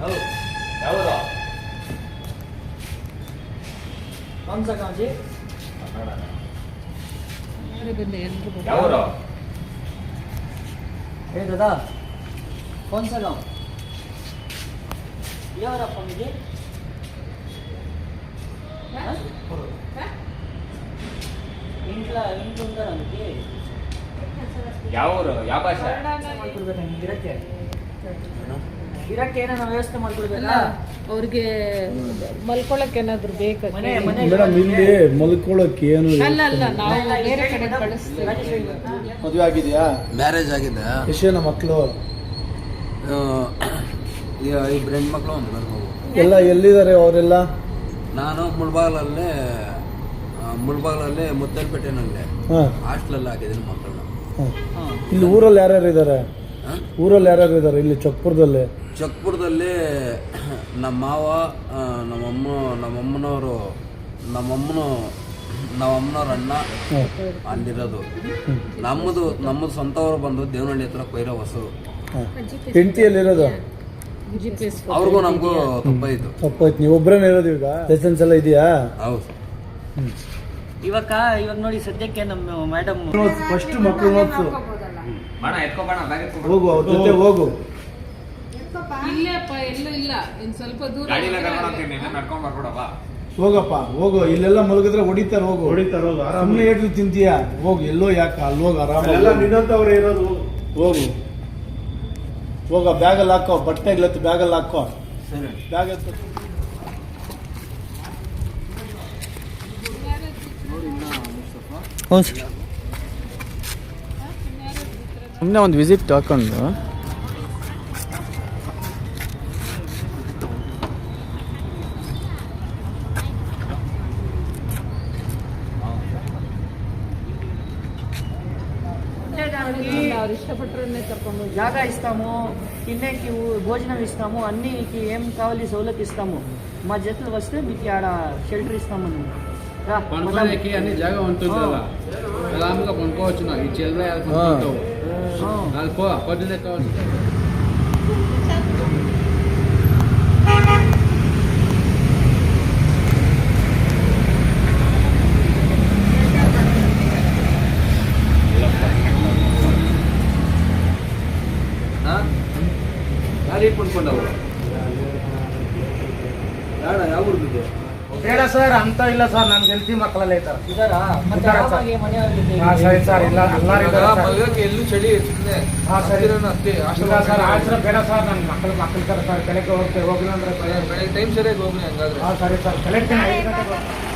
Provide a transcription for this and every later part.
나우 나오다. 깜짝깜지? 뭐야? 나오다. 얘들아 건설람 이하라 범이지? ఇంట్లో ఇంట్లో 야오라 ಇರಕ್ಕೆ ಏನಾರ ವ್ಯವಸ್ಥೆ ಮಾಡ್ಕೊಡ್ಬೇಕಾ? ಅವ್ರಿಗೆ ಮಲ್ಕೊಳಕ್ ಏನಾದ್ರು ಬೇಕು ಮನೆ ಮನೆ ಮೇಡಮ್ ಇಲ್ಲಿ ಮಲ್ಕೊಳ್ಳೋಕೆ ಏನು ಅಲ್ಲ ಅಲ್ಲ ನಾವು ಬೇರೆ ಕಡೆ ಕಳಿಸ್ತೀವಿ. ಮದುವೆ ಆಗಿದೆಯಾ? ಮ್ಯಾರೇಜ್ ಆಗಿದೆ. ಎಷ್ಟೇನ ಮಕ್ಕಳು ಇಬ್ಬರು ಹೆಣ್ಮಕ್ಳು ಒಂದು ಗಂಡು ಎಲ್ಲ ಎಲ್ಲಿದ್ದಾರೆ ಅವರೆಲ್ಲ? ನಾನು ಮುಳ್ಬಾಗ್ಲಲ್ಲೇ ಮುಳ್ಬಾಗಲಲ್ಲೇ ಮುದ್ದಲ್ಪೇಟೆನಲ್ಲೇ. ಹಾಂ. ಹಾಸ್ಟ್ಲಲ್ಲಿ ಹಾಕಿದ್ದೀನಿ ಮಕ್ಕಳನ್ನ. ಹಾಂ. ಇಲ್ಲಿ ಊರಲ್ಲಿ ಯಾರ್ಯಾರು ಇದ್ದಾರೆ? ಊರಲ್ಲಿ ಯಾರ್ಯಾರು ಇದ್ದಾರೆ ಇಲ್ಲಿ ಚಕ್ಪುರದಲ್ಲಿ? ಚಕ್ಪುರದಲ್ಲಿ ನಮ್ಮ ಮಾವ ನಮ್ಮಮ್ಮ ನಮ್ಮಮ್ಮನವರು ನಮ್ಮಮ್ಮನು ನಮ್ಮಮ್ಮನವ್ರ ಅಣ್ಣ ಅಲ್ಲಿರೋದು. ನಮ್ಮದು ನಮ್ಮದು ಸ್ವಂತವ್ರು ಬಂದು ದೇವನಹಳ್ಳಿ ಹತ್ರ ಕೊಯ್ರೋ ಹೊಸರು. ಹೆಂಡತಿಯಲ್ಲಿರೋದು ಅವ್ರಿಗೂ ನಮಗೂ ತಪ್ಪಾಯ್ತು ತಪ್ಪಾಯ್ತು ನೀವು ಒಬ್ಬರೇ ಇರೋದು ಈಗ? ಲೈಸೆನ್ಸ್ ಎಲ್ಲ ಇದೆಯಾ? ಹೌದು. ಇವಾಗ ಇವಾಗ ನೋಡಿ ಸದ್ಯಕ್ಕೆ ನಮ್ಮ ಮೇಡಮ್ ಫಸ್ಟ್ ಮಕ್ಕಳು ಬಾಣ ಎತ್ಕೊ ಬಾಣ ಬ್ಯಾಗ್ ಎತ್ಕೊ ಹೋಗು ಅವ್ರ ಜೊತೆ ಹೋಗು. ಇಲ್ಲಪ್ಪ ಎಲ್ಲೂ ಇಲ್ಲ. ಇನ್ ಸ್ವಲ್ಪ ದೂರ ಗಾಡಿನ ಹೋದ್ರೆ ಕರ್ಕೊಂಡು ಅಲ್ಲಿ. ಹೋಗ್ತೀನಿ ನೀನೇ ನಡ್ಕೊಂಡ್ ಬರ್ಕೊಡಪ್ಪ ಹೋಗಪ್ಪ ಹೋಗು. ಇಲ್ಲೆಲ್ಲ ಮಲಗಿದ್ರೆ ಹೊಡಿತಾರೆ ಹೋಗು. ಹೊಡಿತಾರೆ ಹೋಗು. ಸುಮ್ಮನೆ ಏಟ್ರು ತಿಂತೀಯ? ಹೋಗು ಎಲ್ಲೋ ಯಾಕೆ? ಅಲ್ಲಿ ಹೋಗು ಆರಾಮ ಎಲ್ಲ ನಿನ್ನಂತವ್ರೆ ಇರೋದು. ಹೋಗು. ಹೋಗ ಬ್ಯಾಗಲ್ಲಿ ಹಾಕೋ. ಬಟ್ಟೆ ಇಲ್ಲತ್ತು ಬ್ಯಾಗಲ್ಲಿ ಹಾಕೋ. ಬ್ಯಾಗ್ ಎತ್ತು ಹ್ಞೂ ಸರ್ ಸುಮ್ಮನೆ ಒಂದು ವಿಸಿಟ್ ಹಾಕೊಂಡು. చెప్పము జాగ ఇస్తాము తినేకి భోజనం ఇస్తాము అన్నికి ఏం కావాలి సౌలభ్యం ఇస్తాము మా జతలు వస్తే మీకు ఆడ షెల్టర్ ఇస్తాము పనుకోలేకి అన్ని జాగా ఉంటుందా Dans le pas, pas de l'école. ಗಾಡಿ ಕೊಂಡ್ಕೊಂಡವು ಯಾರ ಯಾವ ಊರ್ದಿದೆ ಬೇಡ ಸರ್ ಅಂತ ಇಲ್ಲ ಸರ್ ನಮ್ ಗೆಲ್ತಿ ಮಕ್ಕಳಲ್ಲ ಇದ್ದಾರೆ ಇದಾರಾ? ಮತ್ತೆ ಇದಾರೆ ಸರ್. ಆರಾಮಾಗಿ ಮನೆಯವರಿಗೆ ಹಾ ಸರಿ ಸರ್ ಇಲ್ಲ ಎಲ್ಲಾರು ಇದಾರೆ ಸರ್. ಮಗಕ್ಕೆ ಎಲ್ಲೂ ಚಳಿ ಹಾ ಸರಿ ಅಷ್ಟೇ ಇಲ್ಲ ಸರ್ ಬೇಡ ಸರ್ ನನ್ನ ಮಕ್ಕಳು ಮಕ್ಕಳು ಸರ್ ಸರ್ ಬೆಳಗ್ಗೆ ಹೋಗ್ತೇವೆ ಹೋಗಿಲ್ಲ ಅಂದ್ರೆ ಭಯ. ಬೆಳಗ್ಗೆ ಟೈಮ್ ಸರಿಯಾಗಿ ಹೋಗ್ಲಿ ಹಂಗಾದ್ರೆ ಹಾ ಸರಿ ಸರ್ ಕಲೆಕ್ಟಿಂಗ್ ಐದು ಗಂಟೆಗೆ ಹೋಗ್ತೀನಿ.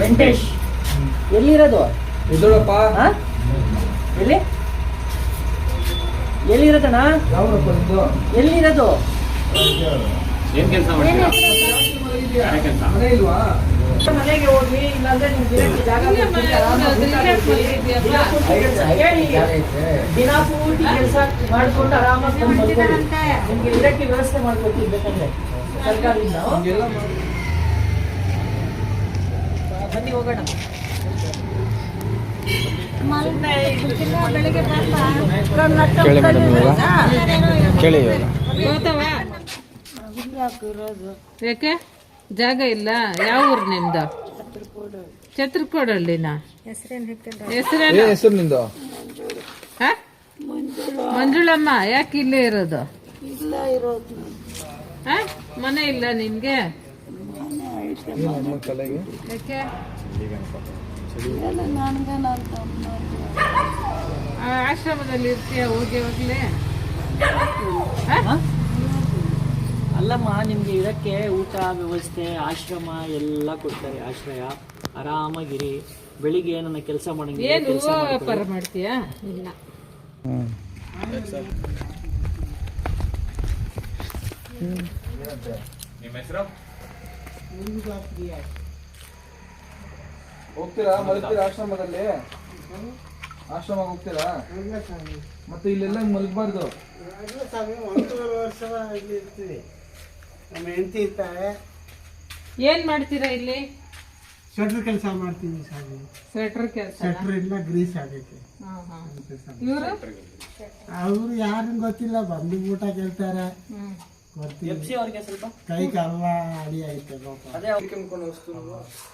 ವೆಂಕಟೇಶ್. ಎಲ್ಲಿರೋದು? ಇದೋಡಪ್ಪ ಹಾ? ಎಲ್ಲಿ? ಎಲ್ಲಿರೋದಣ್ಣ? ಎಲ್ಲಿರೋದು? ಏನ್ ಕೆಲಸ ಮಾಡ್ತೀರಾ? ಯಾರ ಕೆಲಸ? ಮನೆಗೆ ಹೋಗಿ ಇಲ್ಲಾಂದ್ರೆ ನಿಮ್ಗೆ ಜಾಗ ದಿನ ಪೂರ್ತಿ ಕೆಲಸ ಮಾಡ್ಕೊಂಡು ಆರಾಮಾಗಿ. ನಿಮ್ಗೆ ಇರಕ್ಕೆ ವ್ಯವಸ್ಥೆ ಮಾಡ್ಕೊಡ್ತೀವಿ ಬೇಕಂದ್ರೆ. ಸರ್ಕಾರದಿಂದ ಬನ್ನಿ ಹೋಗೋಣ. ಕೇಳಿ ಹೋತವ ಯಾಕೆ? ಜಾಗ ಇಲ್ಲ. ಯಾವ ಊರು ನಿಮ್ದು? ಚತ್ರಕೋಡಲ್ಲಿ ಹೆಸರು ನಿಂದು? ಮಂಜುಳಮ್ಮ. ಯಾಕೆ ಇಲ್ಲೇ ಇರೋದು? ಮನೆ ಇಲ್ಲ ನಿನ್ಗೆ? ಆಶ್ರಮದಲ್ಲಿ ಇರ್ತೀಯ ಹೋಗಿ ಹೋಗ್ಲಿ? ಹಾ? ಅಲ್ಲಮ್ಮ ನಿಮ್ಗೆ ಇದಕ್ಕೆ ಊಟ ವ್ಯವಸ್ಥೆ ಆಶ್ರಮ ಎಲ್ಲ ಕೊಡ್ತಾರೆ ಆಶ್ರಯ. ಆರಾಮಾಗಿರಿ. ಬೆಳಿಗ್ಗೆ ಏನನ್ನ ಕೆಲಸ ಮಾಡಂಗಿಲ್ಲ ಮಾಡ್ತೀಯಾ? ಇಲ್ಲ. ನಿಮ್ಮ ಹೆಸರು? ಹೋಗ್ತೀರಾ? ಮಲಗ್ತೀರಾ ಆಶ್ರಮದಲ್ಲಿ? ಆಶ್ರಮ ಹೋಗ್ತೀರಾ? ಮತ್ತೆ ಇಲ್ಲೆಲ್ಲ ಮಲಗಬಾರ್ದು. ಒಂದೂವರೆ ವರ್ಷ ಇಲ್ಲಿ ಇರ್ತೀವಿ ನಮ್ಮ ಹೆಂಡತಿ ಇರ್ತಾರೆ ಏನ್ ಮಾಡ್ತೀರಾ ಇಲ್ಲಿ? ಸ್ವೆಟರ್ ಕೆಲಸ ಮಾಡ್ತೀನಿ ಸ್ವಾಮಿ. ಸ್ವೆಟರ್ ಕೆಲಸ. ಸ್ವೆಟರ್ ಇಲ್ಲ ಗ್ರೀಸ್ ಆಗೈತೆ. ಇವರು? ಅವ್ರು ಯಾರು ಗೊತ್ತಿಲ್ಲ ಬಂದು ಊಟ ಕೇಳ್ತಾರೆ. ಎಫ್ಸಿ ಅವ್ರಿಗೆ ಸ್ವಲ್ಪ ಕೈ ಕಾಲ ಅಡಿ ಐತೆ ಪಾಪ ಅದೇ ಅವ್ರು ಕೆಮ್ಕೊಂಡು ವಸ್ತು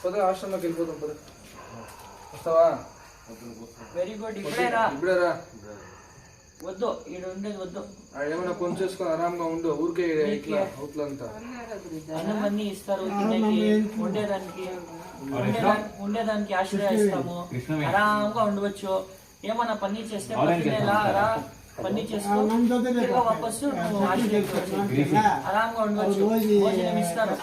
ಪದ ಆಶ್ರಮ ಗೆಲ್ಬೋದು ಪದ ವಸ್ತವಾ ವೆರಿ ಗುಡ್ ಇಬ್ಬರೇರಾ ಇಬ್ಬರ వద్దు ఈడు ఉండేది వద్దు ఏమైనా కొంచేసుకొని ఆరాంగా ఉండు ఊరికే ఇట్లా అవుట్లంతా అన్నం అన్ని ఇస్తారు తినేకి ఉండేదానికి ఉండేదానికి ఉండేదానికి ఆశ్రయ ఇస్తాము ఆరాంగా ఉండవచ్చు ఏమన్నా పని చేస్తే పక్కనేలా రా పని చేస్తూ తిరిగి వాపసు ఆశ్రయించవచ్చు ఆరాంగా ఉండవచ్చు. భోజనం ఇస్తారు.